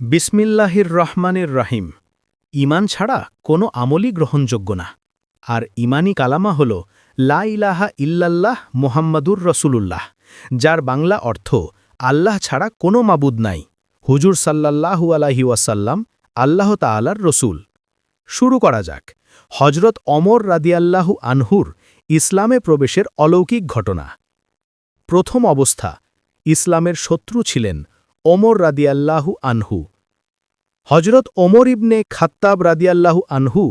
বিসমিল্লাহির রহমানের রাহিম। ইমান ছাড়া কোনো আমলই গ্রহণযোগ্য না। আর ইমানি কালামা হল, লা ইলাহা ইল্লাল্লাহ মোহাম্মদুর রসুলুল্লাহ, যার বাংলা অর্থ, আল্লাহ ছাড়া কোনো মাবুদ নাই। হুজুর সাল্লাল্লাহু আলাহি ওয়াসাল্লাম, আল্লাহ তাআলার রসুল। শুরু করা যাক। হজরত অমর রাদিয়াল্লাহু আনহুর ইসলামে প্রবেশের অলৌকিক ঘটনা। প্রথম অবস্থা, ইসলামের শত্রু ছিলেন ওমর রাদিয়াল্লাহু আনহু। হজরত ওমর ইবনে খাত্তাব রাদিয়াল্লাহু আনহু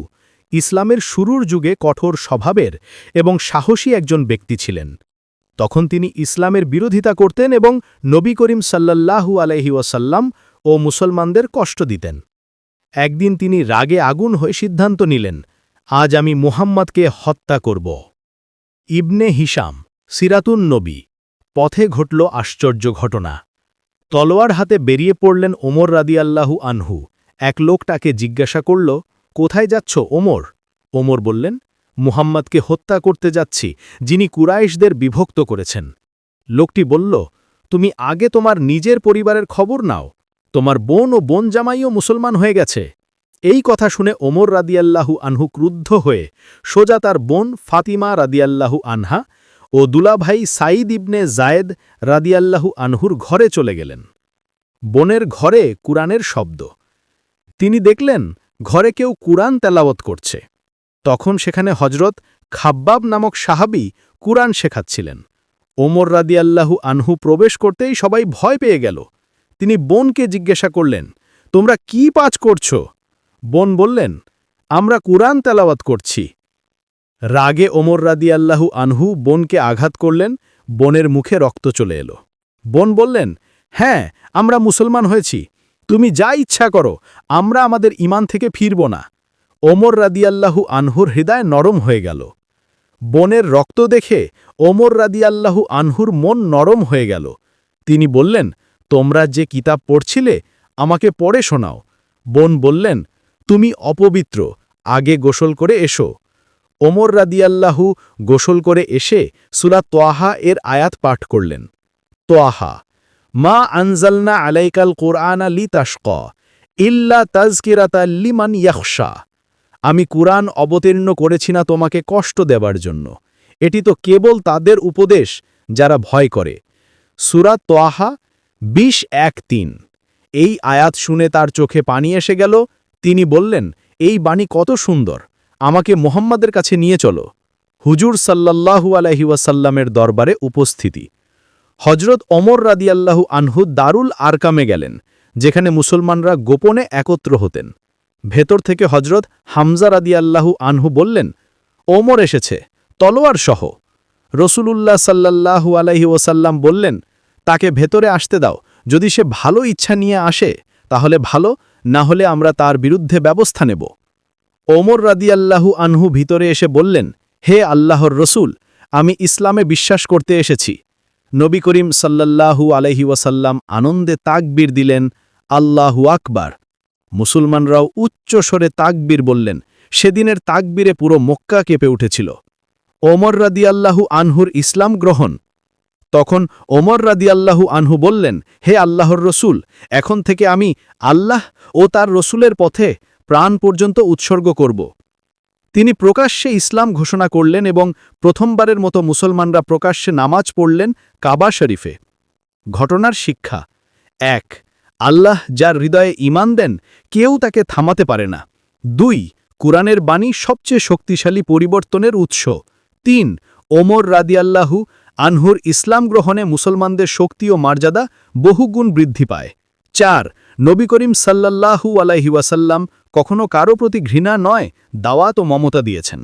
ইসলামের শুরুর যুগে কঠোর স্বভাবের এবং সাহসী একজন ব্যক্তি ছিলেন। তখন তিনি ইসলামের বিরোধিতা করতেন এবং নবী করিম সাল্লাল্লাহু আলহি ওয়াসাল্লাম ও মুসলমানদের কষ্ট দিতেন। একদিন তিনি রাগে আগুন হয়ে সিদ্ধান্ত নিলেন, আজ আমি মুহাম্মদকে হত্যা করব। ইবনে হিসাম সিরাতুন নবী, পথে ঘটল আশ্চর্য ঘটনা। তলোয়ার হাতে বেরিয়ে পড়লেন ওমর রাদিয়াল্লাহু আনহু। এক লোক তাকে জিজ্ঞাসা করল, কোথায় যাচ্ছ ওমর? ওমর বললেন, মুহাম্মদকে হত্যা করতে যাচ্ছি, যিনি কুরাইশদের বিভক্ত করেছেন। লোকটি বলল, তুমি আগে তোমার নিজের পরিবারের খবর নাও। তোমার বোন ও বোন জামাইও মুসলমান হয়ে গেছে। এই কথা শুনে ওমর রাদিয়াল্লাহু আনহু ক্রুদ্ধ হয়ে সোজা তার বোন ফাতিমা রাদিয়াল্লাহু আনহা ও দুলাভাই সাঈদ ইবনে জায়েদ রাদিয়াল্লাহু আনহুর ঘরে চলে গেলেন। বনের ঘরে কুরআনের শব্দ। তিনি দেখলেন, ঘরে কেউ কুরআন তেলাওয়াত করছে। তখন সেখানে হজরত খাব্বাব নামক সাহাবি কুরআন শেখাচ্ছিলেন। ওমর রাদিয়াল্লাহু আনহু প্রবেশ করতেই সবাই ভয় পেয়ে গেল। তিনি বোনকে জিজ্ঞাসা করলেন, তোমরা কি পাচ করছ? বোন বললেন, আমরা কুরআন তেলাওয়াত করছি। রাগে ওমর রাদিয়াল্লাহু আনহু বোনকে আঘাত করলেন, বোনের মুখে রক্ত চলে এলো। বোন বললেন হ্যাঁ আমরা মুসলমান হয়েছি। তুমি যা ইচ্ছা করো, আমরা আমাদের ইমান থেকে ফিরব না। ওমর রাদিয়াল্লাহু আনহুর হৃদয় নরম হয়ে গেল। বোনের রক্ত দেখে ওমর রাদিয়াল্লাহু আনহুর মন নরম হয়ে গেল। তিনি বললেন, তোমরা যে কিতাব পড়ছিলে, আমাকে পড়ে শোনাও। বোন বললেন, তুমি অপবিত্র, আগে গোসল করে এসো। ওমর রাদিয়াল্লাহু গোসল করে এসে সুরা তোয়াহা এর আয়াত পাঠ করলেন। তোয়াহা, মা আনজালনা আলাইকাল কোরআন লি তাস্ক ইল্লা তাজকিরাতা লিমান ইয়াখশা। আমি কুরআন অবতীর্ণ করেছি না তোমাকে কষ্ট দেবার জন্য। এটি তো কেবল তাদের উপদেশ যারা ভয় করে। সুরা তোয়াহা বিশ এক তিন। এই আয়াত শুনে তার চোখে পানি এসে গেল। তিনি বললেন, এই বাণী কত সুন্দর। আমাকে মোহাম্মদের কাছে নিয়ে চলো। হুজুর সাল্লাল্লাহু আলহি ওয়াসাল্লামের দরবারে উপস্থিতি। হজরত অমর রাদিয়াল্লাহু আনহু দারুল আরকামে গেলেন, যেখানে মুসলমানরা গোপনে একত্র হতেন। ভেতর থেকে হজরত হামজা রাদিয়াল্লাহু আনহু বললেন, ওমর এসেছে, তলোয়ার সহ। রসুলুল্লাহ সাল্লাল্লাহু আলহি ওসাল্লাম বললেন, তাকে ভেতরে আসতে দাও, যদি সে ভালো ইচ্ছা নিয়ে আসে, তাহলে ভালো, না হলে আমরা তার বিরুদ্ধে ব্যবস্থা নেব। ওমর রাদিয়াল্লাহু আনহু ভিতরে এসে বললেন, হে আল্লাহর রসুল, আমি ইসলামে বিশ্বাস করতে এসেছি। নবী করিম সাল্লাল্লাহু আলহি ওয়াসাল্লাম আনন্দে তাকবীর দিলেন, আল্লাহু আকবার। মুসলমানরাও উচ্চ স্বরে তাকবীর বললেন, সেদিনের তাকবীরে পুরো মক্কা কেঁপে উঠেছিল। ওমর রাদিয়াল্লাহু আনহুর ইসলাম গ্রহণ। তখন ওমর রাদিয়াল্লাহু আনহু বললেন, হে আল্লাহর রসুল, এখন থেকে আমি আল্লাহ ও তার রসুলের পথে প্রাণ পর্যন্ত উৎসর্গ করব। তিনি প্রকাশ্যে ইসলাম ঘোষণা করলেন এবং প্রথমবারের মতো মুসলমানরা প্রকাশ্যে নামাজ পড়লেন কাবা শরীফে। ঘটনার শিক্ষা। এক, আল্লাহ যার হৃদয়ে ইমান দেন, কেউ তাকে থামাতে পারে না। দুই, কুরআনের বাণী সবচেয়ে শক্তিশালী পরিবর্তনের উৎস। তিন, ওমর রাদিয়াল্লাহু আনহুর ইসলাম গ্রহণে মুসলমানদের শক্তি ও মর্যাদা বহুগুণ বৃদ্ধি পায়। চার, নবী করিম সাল্লাল্লাহু আলাইহি ওয়াসাল্লাম কখনো কারও প্রতি ঘৃণা নয় দাওয়াত ও মমতা দিয়েছেন।